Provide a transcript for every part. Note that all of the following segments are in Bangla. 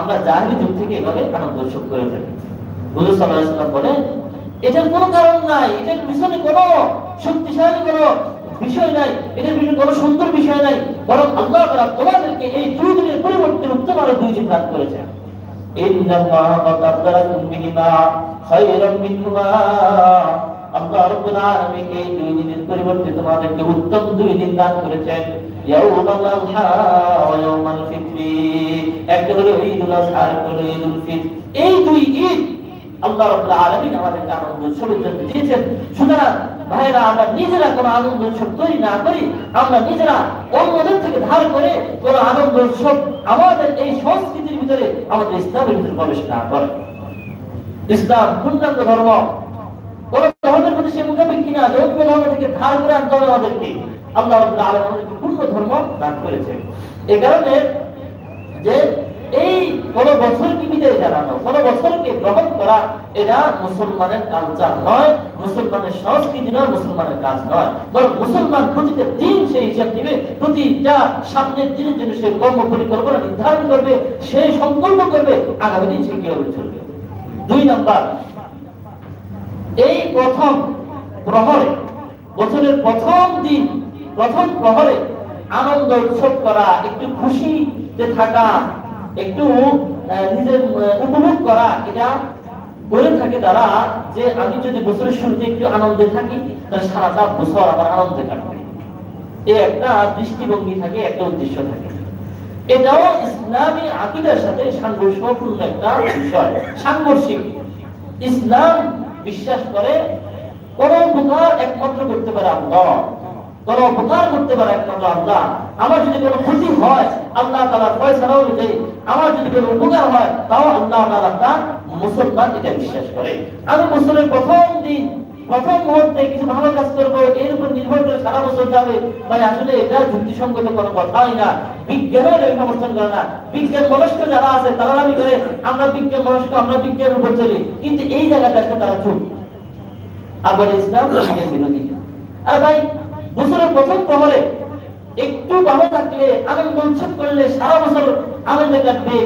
আমরা জাহিলি যুগ থেকে এভাবে আনন্দ উৎসব করে থাকি হুজুর সাল্লাহ বলেন, এটার কোনো কারণ নাই, এটার পিছনে কোনো শক্তিশালী কোনো বিষয় নাই, এটার পিছনে কোনো সুন্দর বিষয় নাই, বরং আল্লাহ তাআলা তোমাদেরকে এই দুই দিনের পরিবর্তে উত্তম আরও দুই দিন দান করেছেন। আল্লাহ রাব্বুল আলামিন এই দুই দিনের পরিবর্তে তোমাদেরকে উত্তম দুই দিন দান করেছেন। নিজেরা তৈরি না করি, আমরা নিজেরা অন্যদের থেকে ধার করে কোনো আনন্দ উৎসব আমাদের এই সংস্কৃতির ভিতরে, আমাদের ইসলামের ভিতরে প্রবেশ না করে। ইসলাম পূর্ণাঙ্গ ধর্ম মুসলমানের কাজ নয়। বরং মুসলমান প্রতিটা দিন সেই হিসাব দিবে, প্রতিটা সামনের দিনের জন্য সে কর্ম পরিকল্পনা নির্ধারণ করবে, সে সংকল্প করবে, আগামী দিন সে কীভাবে চলবে। দুই নাম্বার এই প্রথম প্রহরে, বছরের প্রথম দিন, প্রথম প্রহরে আনন্দ উৎসব করা, একটু খুশিতে থাকা, একটু নিজের উপভোগ করা, এটা বলে থাকে তারা যে আমি যদি বছরের শুরুতে একটু আনন্দে থাকি, তাহলে সারাটা বছর আমার আনন্দে কাটবে। এই একটা দৃষ্টিভঙ্গি থাকে, একটা উদ্দেশ্য থাকে। এটাও ইসলামী আকিদার সাথে সাংঘর্ষপূর্ণ একটা বিষয়, সাংঘর্ষিক। ইসলাম বিশ্বাস করে, কোন উপকার একমাত্র করতে পারে আল্লাহ। কোন উপকার করতে পারে একমাত্র আল্লাহ। আমার যদি কোনো ক্ষতি হয়, আল্লাহ তালার ফয়সালা অনুযায়ী আমার যদি কোনো উপকার হয়, তাও আল্লাহ তালা তার মুসলমান এটা বিশ্বাস করে। আমি মুসলিমের প্রথম দিন প্রথম মুহূর্তে কিছু ভালো কাজ করব, এর উপর নির্ভর করে সারা বছর যাবে। মানে আসলে এটা যুক্তিসঙ্গত কোনো কথাই না। বিজ্ঞানের সমর্থন করে না। বিজ্ঞান মনস্ক যারা আছে, তারা দাবি করে, আমরা বিজ্ঞান মনস্ক, আমরা বিজ্ঞানের উপর চলি। কিন্তু এই জায়গাটা একটা তারা চুপ। আবার ইসলাম বিরোধী আর ভাই, বছরের প্রথম প্রহরে একটু ভালো থাকলে আনন্দ উৎসব করলে সারা বছর আনন্দে কাটবে।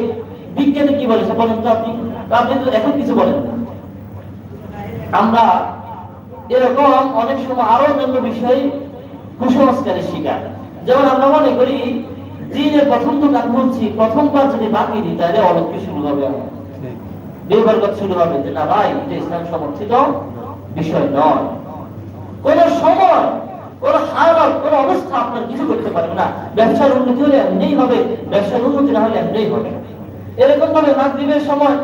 বিজ্ঞানে কি বলে সে বলেন তো আপনি? আপনি তো এখন কিছু বলেন আমরা এরকম অনেক সময় আরও অন্যান্য বিষয় কুসংস্কারের শিকার। যেমন আমরা মনে করি দিনের প্রথম দোকান বলছি প্রথমবার যদি বাকি দিই, তাহলে অলক্ষ্য শুরু হবে। শুরু হবে যে, না ভাই, এটা ইসলাম সমর্থিত বিষয় নয়। কোন সময়, কোন কোন অবস্থা আপনার কিছু করতে পারবে না। ব্যবসার উন্নতি হলে এমনিই হবে, ব্যবসার উন্নতি না হলে এমনিই হবে। এরকম ভাবে মাগরিবের সময়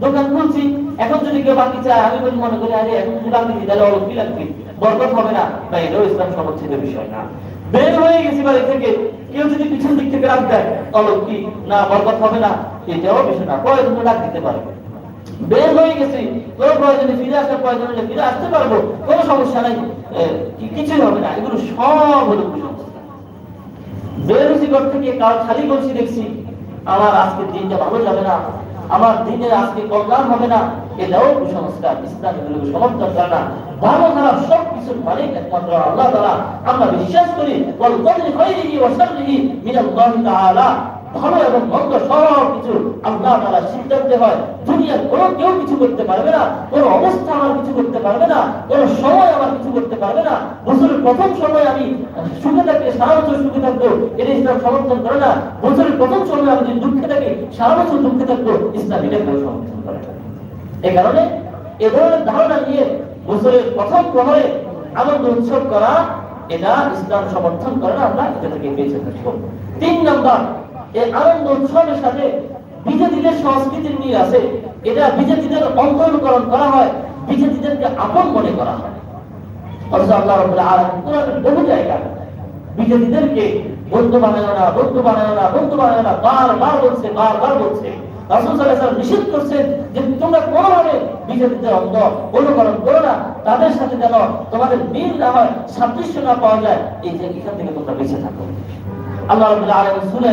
দোকান খুলছি, এখন যদি কেউ বাকি চায়, আমি বলি, মনে করি, আরে, এখন যদি বাকি দিই, তাহলে অলক্ষ্মী লাগবে। বরকত হবে না। বা এটাও ইসলাম সমর্থিত বিষয় না। বের হয়ে গেছি বাড়ি থেকে। কেউ যদি পিছন দিক থেকে রাখ দেয় অলক্ষ্মী না, বরকত হবে না, এটাও বিষয় না। প্রয়োজনে ডাক দিতে পারবে বের হয়ে গেছি। কোনো প্রয়োজনে ফিরে আসার প্রয়োজন হলে ফিরে আসতে পারব। কোনো সমস্যা নাই। কিছুই হবে না। এগুলো সব হলো বের হয়েছি ঘর থেকে, কাল খালি বলছি দেখছি। আমার আজকের দিনটা ভালো যাবে না। আমার দিনে আজকে কল্যাণ হবে না। এটাও কুসংস্কার, ইসলাম এগুলো সমর্থন করে না। ভালো খারাপ সব কিছুর মালিক একমাত্র আল্লাহ তাআলা। আমরা বিশ্বাস করি বল কদরি খাইরিহি ওয়া শাররিহি মিনাল্লাহি তাআলা। ভালো এবং মন্দ সব কিছু আল্লাহ তাআলা সিদ্ধান্তে হয়। দুনিয়ার কোনো কেউ কিছু করতে পারবে না, কোনো অবস্থা আমার কিছু করতে পারবে না, কোনো সময় আমার কিছু করতে পারবে না। বছরের প্রথম সময় আমি সুখে থাকলে সারা বছর সুখে থাকব, এটা ইসলাম সমর্থন করে না। বছরের প্রথম সময় আমি যদি দুঃখে থাকি, সারা বছর দুঃখে থাকব, ইসলাম এটা কেউ সমর্থন করে এই কারণে এ ধরনের ধারণা নিয়ে বছরের প্রথম প্রহরে আনন্দ উৎসব করা, এটা ইসলাম সমর্থন করে না, আমরা এটা থেকে বেঁচে থাকব। তিন নম্বর এই আনন্দ উৎসবের সাথে বিজেপিদের সংস্কৃতির মিল আছে। এটা বিজেপিদের অন্তর্করণ করা হয়, বিজেপিদেরকে আপন মনে করা হয়। যে তোমরা করো না। তাদের সাথে যেন তোমাদের মিল না হয়, সাদৃশ্য না পাওয়া যায়, এই যে এখান থেকে তোমরা বেঁচে থাকো। আল্লাহ সূরা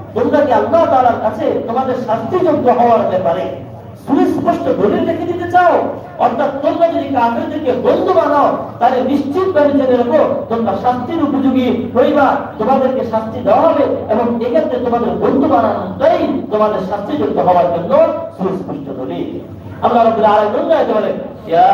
তোমরা কি, আল্লাহ তাআলার কাছে তোমাদের শাস্তিযোগ্য হওয়ার ব্যাপারে সুস্পষ্ট দলিল রেখে দিতে চাও? অর্থাৎ তোমরা যদি কাফেরদেরকে বন্ধু বানাও, তাহলে নিশ্চিত ভাবে জেনে রাখো তোমরা শাস্তির উপযোগী হইবা। তোমাদেরকে শাস্তি দেওয়া হবে এবং এক্ষেত্রে তোমাদের বন্ধু বানানোটাই তোমাদের শাস্তিযোগ্য হওয়ার জন্য সুস্পষ্ট দলিল। আল্লাহ রাব্বুল আলামিন বলেন ইয়া